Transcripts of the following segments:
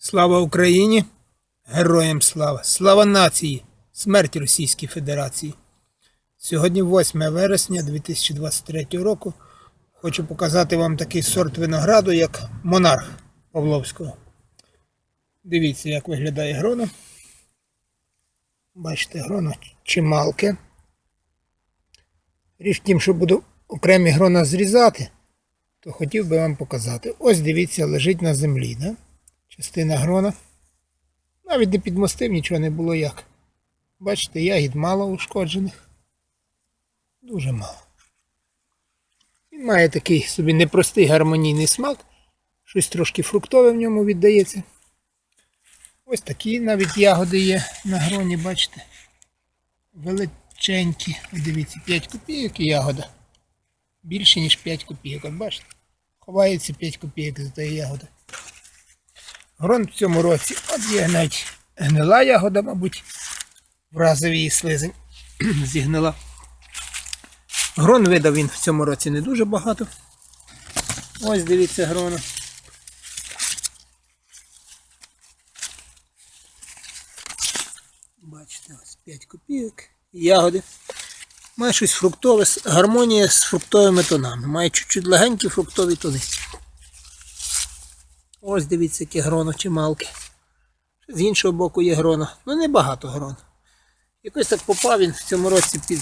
Слава Україні! Героям слава! Слава нації! Смерть Російській Федерації! Сьогодні 8 вересня 2023 року. Хочу показати вам такий сорт винограду, як монарх Павловського. Дивіться, як виглядає гроно. Бачите, гроно чималке. Річ в тім, що буду окремі грона зрізати, то хотів би вам показати. Ось дивіться, лежить на землі. Да? Частина грона. Навіть не підмостив, нічого не було як. Бачите, ягід мало ушкоджених. Дуже мало. Він має такий собі непростий гармонійний смак. Щось трошки фруктове в ньому віддається. Ось такі навіть ягоди є на гроні, бачите. Величенькі. Дивіться, 5 копійок і ягода. Більше, ніж 5 копійок. От бачите? Ховається 5 копійок за тієї ягоди. Грон в цьому році, от є навіть гнила ягода, мабуть, в разові її слизень зігнила. Грон видав він в цьому році не дуже багато. Ось дивіться грона. Бачите, ось 5 копійок. Ягоди. Має щось фруктове, гармонія з фруктовими тонами. Має чуть-чуть легенькі фруктові тони. Ось дивіться, яке гроно чималке. З іншого боку є грона. Ну небагато грон. Якось так попав він в цьому році під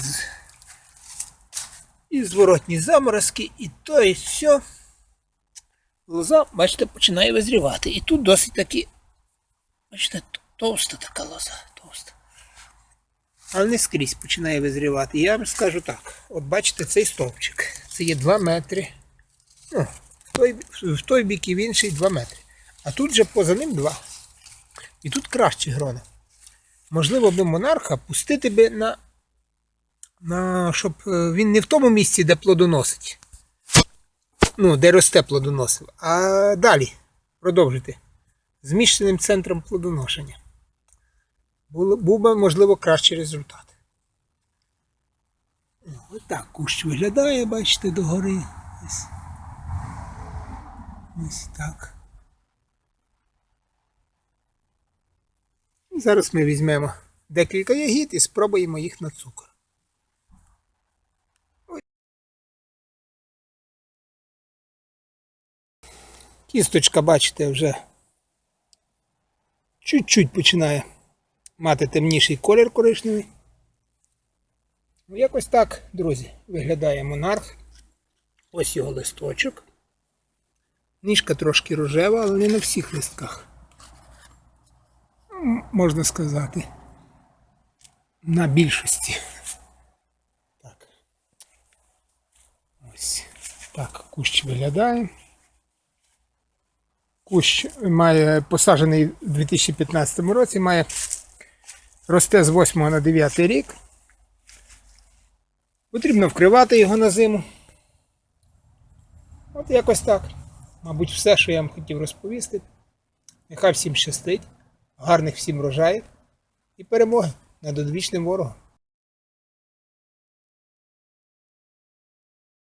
і зворотні заморозки, і то, і все. Лоза, бачите, починає визрівати. І тут досить таки, бачите, товста така лоза, товста. Але не скрізь починає визрівати. Я вам скажу так: от бачите, цей стовпчик. Це є 2 метри. Ну, той, в той бік і в інший 2 метри. А тут же поза ним 2. І тут краще грона. Можливо, би монарха пустити би на, на щоб е, він не в тому місці, де плодоносить. Ну, де росте плодоносив, а далі продовжити. Зміщеним центром плодоношення. Був би, можливо, кращий результат. Ось так кущ виглядає, бачите, догори. Ось, ось так. Зараз ми візьмемо декілька ягід і спробуємо їх на цукор. Кісточка, бачите, вже чуть-чуть починає мати темніший колір коричневий. Ну, якось так, друзі, виглядає монарх. Ось його листочок. Ніжка трошки рожева, але не на всіх листках. Можна сказати. На більшості. Так. Ось так кущ виглядає. Кущ має посаджений у 2015 році, має росте з 8 на 9 рік. Потрібно вкривати його на зиму. От якось так. Мабуть, все, що я вам хотів розповісти. Нехай всім щастить, гарних всім врожаїв і перемоги над одвічним ворогом.